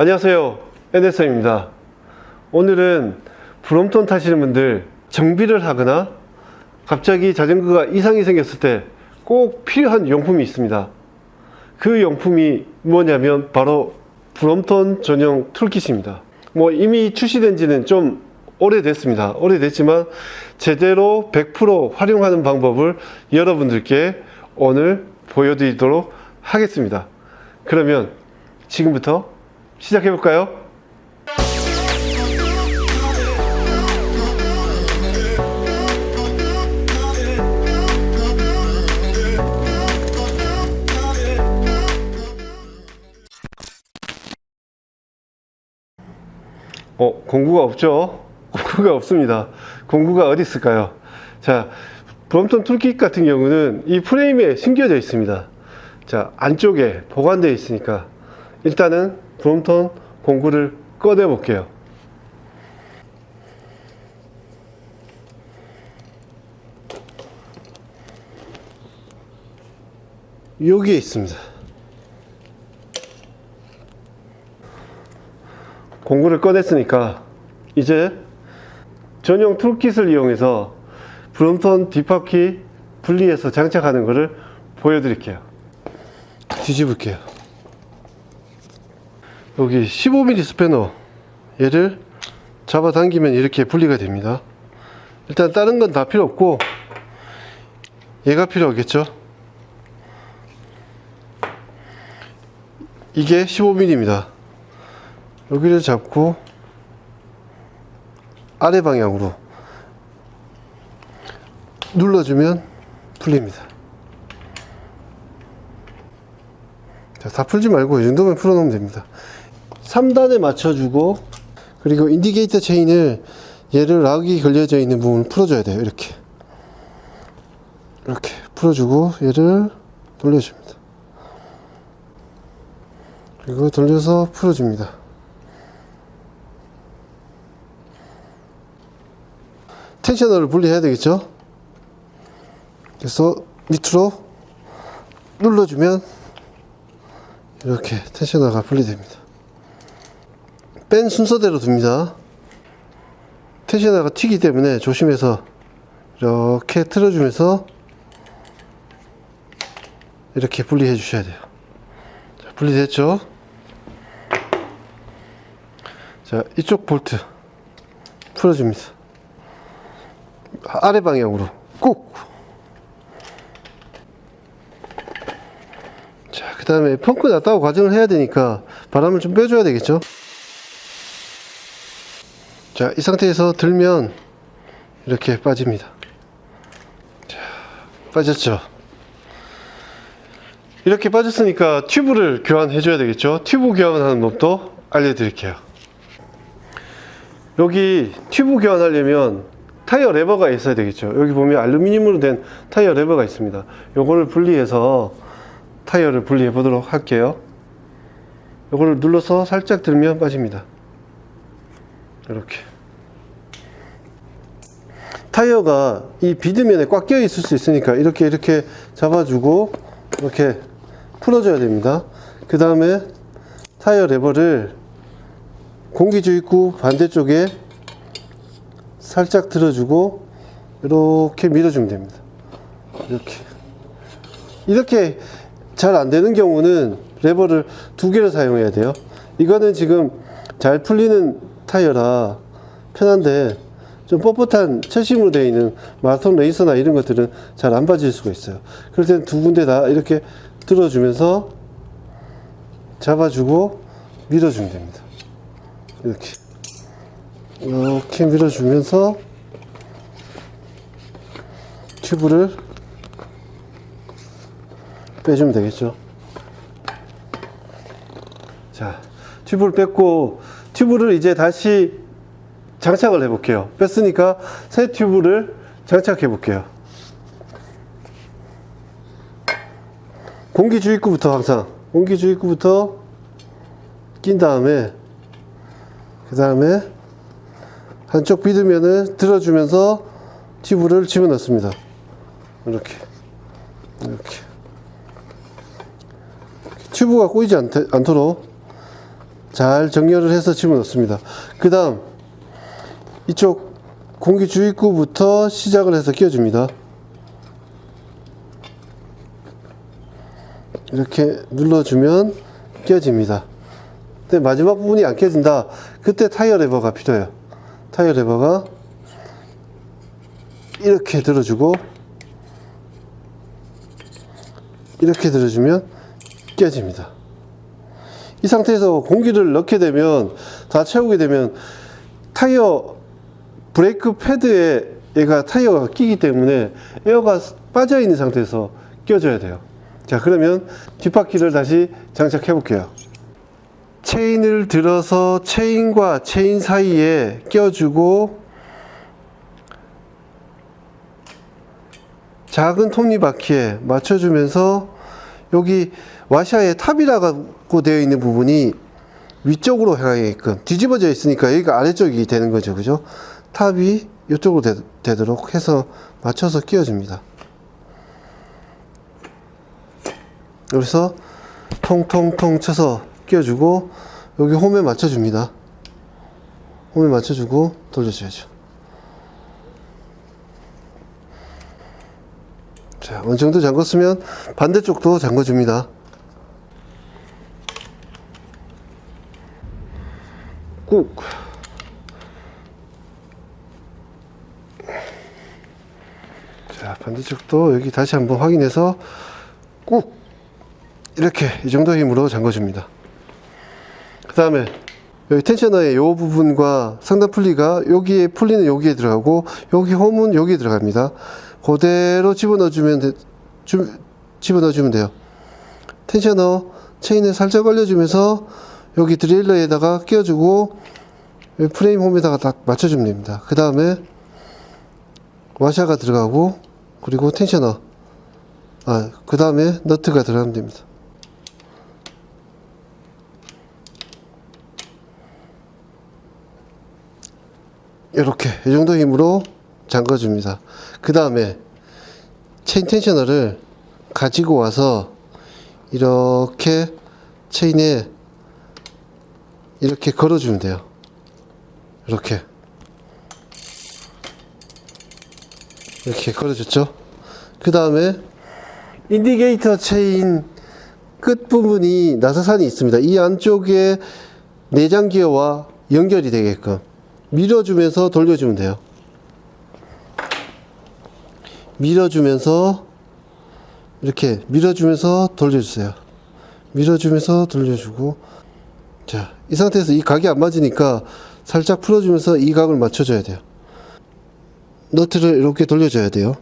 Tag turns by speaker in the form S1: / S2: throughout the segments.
S1: 안녕하세요. 에데서입니다. 오늘은 브롬톤 타시는 분들 정비를 하거나 갑자기 자전거가 이상이 생겼을 때 꼭 필요한 용품이 있습니다. 그 용품이 뭐냐면 바로 브롬톤 전용 툴킷입니다. 뭐 이미 출시된 지는 좀 오래됐습니다. 오래됐지만 제대로 100% 활용하는 방법을 여러분들께 오늘 보여드리도록 하겠습니다. 그러면 지금부터 시작해 볼까요? 어, 공구가 없죠? 공구가 없습니다. 공구가 어디 있을까요? 자, 브롬톤 툴킷 같은 경우는 이 프레임에 심겨져 있습니다. 자, 안쪽에 보관되어 있으니까 일단은 브롬톤 공구를 꺼내 볼게요. 여기에 있습니다. 공구를 꺼냈으니까 이제 전용 툴킷을 이용해서 브롬톤 뒷바퀴 분리해서 장착하는 것을 보여드릴게요. 뒤집을게요. 여기 15mm 스패너 얘를 잡아당기면 이렇게 분리가 됩니다. 일단 다른 건 다 필요 없고 얘가 필요하겠죠. 이게 15mm입니다. 여기를 잡고 아래 방향으로 눌러주면 풀립니다. 자, 다 풀지 말고 이 정도면 풀어놓으면 됩니다. 3단에 맞춰주고 그리고 인디게이터 체인을 얘를 락이 걸려져 있는 부분을 풀어줘야 돼요. 이렇게 이렇게 풀어주고 얘를 돌려줍니다. 그리고 돌려서 풀어줍니다. 텐셔너를 분리해야 되겠죠? 그래서 밑으로 눌러주면 이렇게 텐셔너가 분리됩니다. 뺀 순서대로 둡니다. 텐셔너가 튀기 때문에 조심해서 이렇게 틀어주면서 이렇게 분리해 주셔야 돼요. 자, 분리됐죠? 자, 이쪽 볼트 풀어줍니다. 아래 방향으로 꾹. 자, 그 다음에 펑크 났다고 과정을 해야 되니까 바람을 좀 빼줘야 되겠죠? 자, 이 상태에서 들면 이렇게 빠집니다. 자, 빠졌죠? 이렇게 빠졌으니까 튜브를 교환해 줘야 되겠죠? 튜브 교환하는 법도 알려드릴게요. 여기 튜브 교환하려면 타이어 레버가 있어야 되겠죠. 여기 보면 알루미늄으로 된 타이어 레버가 있습니다. 요거를 분리해서 타이어를 분리해 보도록 할게요. 요거를 눌러서 살짝 들면 빠집니다. 이렇게. 타이어가 이 비드면에 꽉 껴 있을 수 있으니까 이렇게 이렇게 잡아주고 이렇게 풀어줘야 됩니다. 그 다음에 타이어 레버를 공기 주입구 반대쪽에 살짝 들어주고 이렇게 밀어주면 됩니다. 이렇게 이렇게 잘 안 되는 경우는 레버를 두 개를 사용해야 돼요. 이거는 지금 잘 풀리는 타이어라 편한데 좀 뻣뻣한 철심으로 되어 있는 마라톤 레이서나 이런 것들은 잘 안 빠질 수가 있어요. 그럴 때는 두 군데 다 이렇게 들어주면서 잡아주고 밀어주면 됩니다. 이렇게. 이렇게 밀어주면서 튜브를 빼주면 되겠죠. 자, 튜브를 뺐고 튜브를 이제 다시 장착을 해 볼게요. 뺐으니까 새 튜브를 장착해 볼게요. 공기 주입구부터 항상 공기 주입구부터 낀 다음에 그 다음에 한쪽 비드면을 들어주면서 튜브를 집어넣습니다. 이렇게 이렇게 튜브가 꼬이지 않, 않도록 잘 정렬을 해서 집어넣습니다. 그 다음 이쪽 공기 주입구부터 시작을 해서 끼워줍니다. 이렇게 눌러주면 끼워집니다. 근데 마지막 부분이 안 끼워진다. 그때 타이어 레버가 필요해요. 타이어 레버가 이렇게 들어주고 이렇게 들어주면 끼워집니다. 이 상태에서 공기를 넣게 되면 다 채우게 되면 타이어 브레이크 패드에 얘가 타이어가 끼기 때문에 에어가 빠져 있는 상태에서 끼워줘야 돼요. 자 그러면 뒷바퀴를 다시 장착해 볼게요. 체인을 들어서 체인과 체인 사이에 껴주고 작은 톱니바퀴에 맞춰주면서 여기 와샤의 탑이라고 되어 있는 부분이 위쪽으로 향하게끔 뒤집어져 있으니까 여기가 아래쪽이 되는 거죠. 그죠? 탑이 이쪽으로 되, 되도록 해서 맞춰서 끼워줍니다. 여기서 통통통 쳐서 끼워주고 여기 홈에 맞춰줍니다. 홈에 맞춰주고 돌려줘야죠. 자 어느 정도 잠궜으면 반대쪽도 잠궈줍니다 꾹 자, 반대쪽도 여기 다시 한번 확인해서 꾹 이렇게 이 정도 힘으로 잠궈줍니다. 그 다음에 여기 텐셔너의 이 부분과 상단 풀리가 여기에 풀리는 여기에 들어가고 여기 홈은 여기에 들어갑니다. 그대로 집어넣어주면 돼, 주, 집어넣어주면 돼요. 텐셔너 체인을 살짝 올려주면서 여기 드릴러에다가 끼워주고 프레임 홈에다가 딱 맞춰주면 됩니다. 그 다음에 와샤가 들어가고 그리고 텐셔너 아, 그 다음에 너트가 들어가면 됩니다. 이렇게 이 정도 힘으로 잠궈줍니다. 그 다음에 체인 텐셔너를 가지고 와서 이렇게 체인에 이렇게 걸어주면 돼요. 이렇게 이렇게 걸어줬죠. 그 다음에 인디게이터 체인 끝 부분이 나사산이 있습니다. 이 안쪽에 내장 기어와 연결이 되게끔 밀어주면서 돌려주면 돼요. 밀어주면서 이렇게 밀어주면서 돌려주세요. 밀어주면서 돌려주고 자, 이 상태에서 이 각이 안 맞으니까 살짝 풀어주면서 이 각을 맞춰줘야 돼요. 너트를 이렇게 돌려줘야 돼요.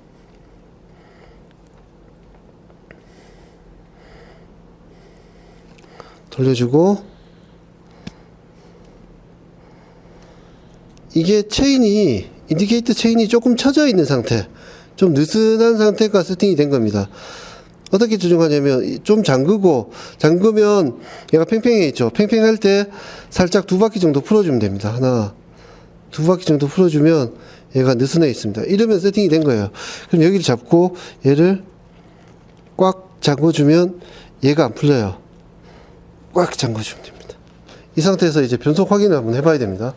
S1: 돌려주고 이게 체인이 인디케이터 체인이 조금 처져 있는 상태 좀 느슨한 상태가 세팅이 된 겁니다 어떻게 조정하냐면 좀 잠그고 잠그면 얘가 팽팽해 있죠. 팽팽할 때 살짝 두 바퀴 정도 풀어주면 됩니다. 하나 두 바퀴 정도 풀어주면 얘가 느슨해 있습니다. 이러면 세팅이 된 거예요. 그럼 여기를 잡고 얘를 꽉 잠궈주면 얘가 안 풀려요. 꽉 잠궈주면 됩니다. 이 상태에서 이제 변속 확인을 한번 해봐야 됩니다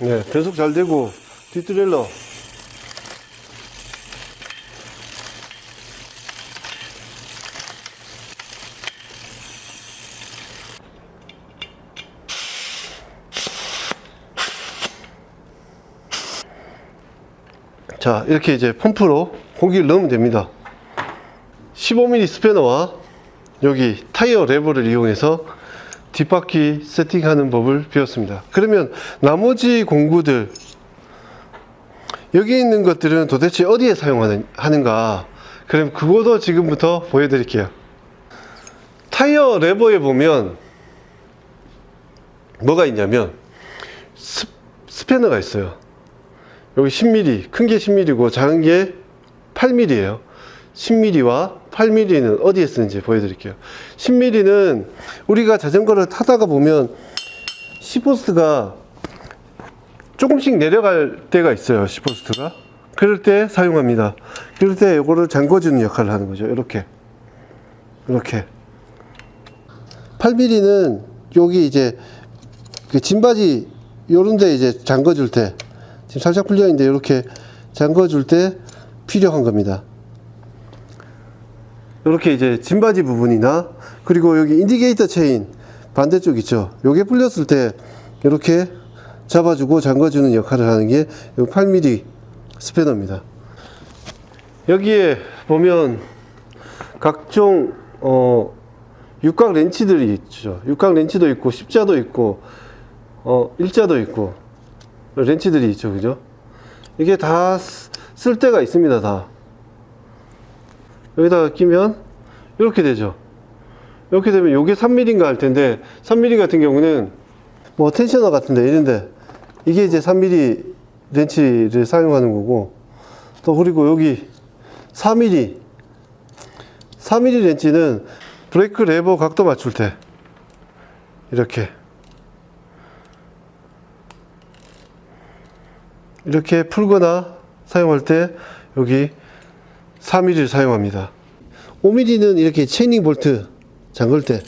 S1: 네, 변속 잘 되고 뒷트레일러. 자 이렇게 이제 펌프로 공기를 넣으면 됩니다. 15mm 스패너와 여기 타이어 레버를 이용해서 뒷바퀴 세팅하는 법을 배웠습니다. 그러면 나머지 공구들 여기 있는 것들은 도대체 어디에 사용하는 하는가? 그럼 그것도 지금부터 보여드릴게요. 타이어 레버에 보면 뭐가 있냐면 스, 스패너가 있어요. 여기 10mm, 큰 게 10mm고 작은 게 8mm예요. 10mm와 8mm는 어디에 쓰는지 보여드릴게요. 10mm는 우리가 자전거를 타다가 보면 시포스트가 조금씩 내려갈 때가 있어요. 10V가. 그럴 때 사용합니다. 그럴 때 이거를 잠궈주는 역할을 하는 거죠. 이렇게. 이렇게. 8mm는 여기 이제 그 진바지 요런 데 이제 잠궈줄 때 지금 살짝 풀려 있는데 이렇게 잠궈줄 때 필요한 겁니다. 이렇게 이제 진바지 부분이나 그리고 여기 인디게이터 체인 반대쪽 있죠. 요게 풀렸을 때 이렇게 잡아주고 잠궈주는 역할을 하는 게 8mm 스패너입니다. 여기에 보면 각종 어 육각 렌치들이 있죠. 육각 렌치도 있고 십자도 있고 어 일자도 있고 렌치들이 있죠. 그죠? 이게 다 쓸 때가 있습니다. 다. 여기다가 끼면 이렇게 되죠. 이렇게 되면 이게 3mm인가 할 텐데 3mm 같은 경우는 뭐 텐셔너 같은데 이런데 이게 이제 3mm 렌치를 사용하는 거고 또 그리고 여기 4mm 4mm 렌치는 브레이크 레버 각도 맞출 때 이렇게 이렇게 풀거나 사용할 때 여기 4mm를 사용합니다. 5mm는 이렇게 체이닝 볼트 잠글 때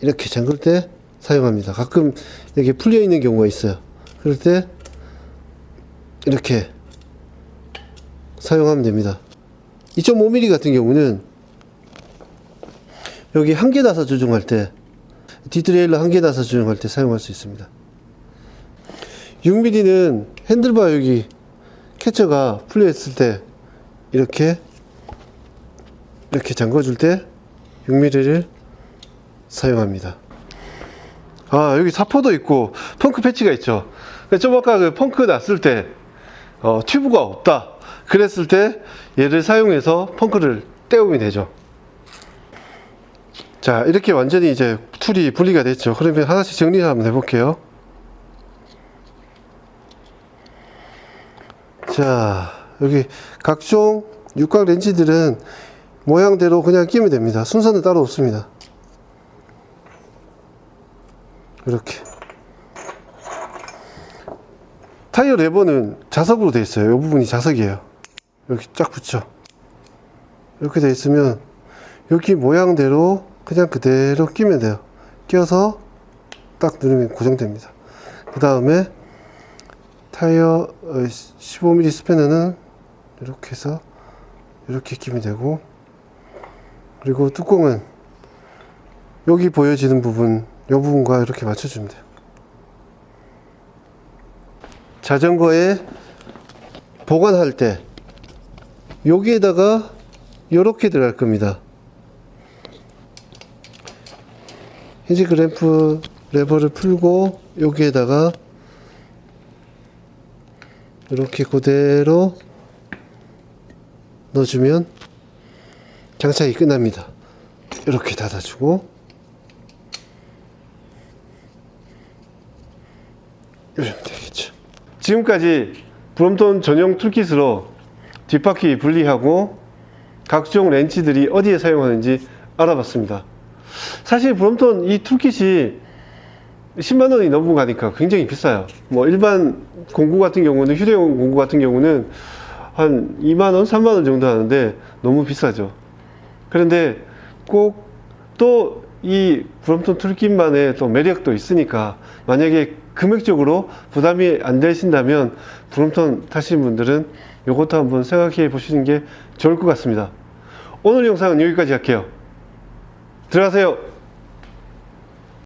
S1: 이렇게 잠글 때 사용합니다. 가끔 이렇게 풀려 있는 경우가 있어요. 그럴 때 이렇게 사용하면 됩니다. 2.5mm 같은 경우는 여기 한 개 나사 조정할 때 디트레일러 한 개 나사 조정할 때 사용할 수 있습니다. 6mm는 핸들바 여기 캐쳐가 풀려 있을 때 이렇게 이렇게 잠궈줄 때 6mm를 사용합니다. 아 여기 사포도 있고 펑크 패치가 있죠. 좀 아까 그 펑크 났을 때 어, 튜브가 없다. 그랬을 때 얘를 사용해서 펑크를 떼우면 되죠. 자 이렇게 완전히 이제 툴이 분리가 됐죠. 그러면 하나씩 정리 한번 해볼게요. 자 여기 각종 육각 렌치들은 모양대로 그냥 끼면 됩니다. 순서는 따로 없습니다. 이렇게 타이어 레버는 자석으로 되어 있어요. 이 부분이 자석이에요. 이렇게 쫙 붙여. 이렇게 되어 있으면 여기 모양대로 그냥 그대로 끼면 돼요. 끼워서 딱 누르면 고정됩니다. 그 다음에 타이어 15mm 스패너는 이렇게 해서 이렇게 끼면 되고 그리고 뚜껑은 여기 보여지는 부분 이 부분과 이렇게 맞춰주면 돼요. 자전거에 보관할 때 여기에다가 이렇게 들어갈 겁니다. 힌지 램프 레버를 풀고 여기에다가 이렇게 그대로 넣어주면 장착이 끝납니다. 이렇게 닫아주고 이러면 되겠죠. 지금까지 브롬톤 전용 툴킷으로 뒷바퀴 분리하고 각종 렌치들이 어디에 사용하는지 알아봤습니다. 사실 브롬톤 이 툴킷이 10만 원이 넘고 가니까 굉장히 비싸요. 뭐 일반 공구 같은 경우는 휴대용 공구 같은 경우는 한 2만 원, 3만 원 정도 하는데 너무 비싸죠. 그런데 꼭 또 이 브롬톤 툴kit만의 또 매력도 있으니까 만약에 금액적으로 부담이 안 되신다면 브롬톤 타시는 분들은 이것도 한번 생각해 보시는 게 좋을 것 같습니다. 오늘 영상은 여기까지 할게요. 들어가세요.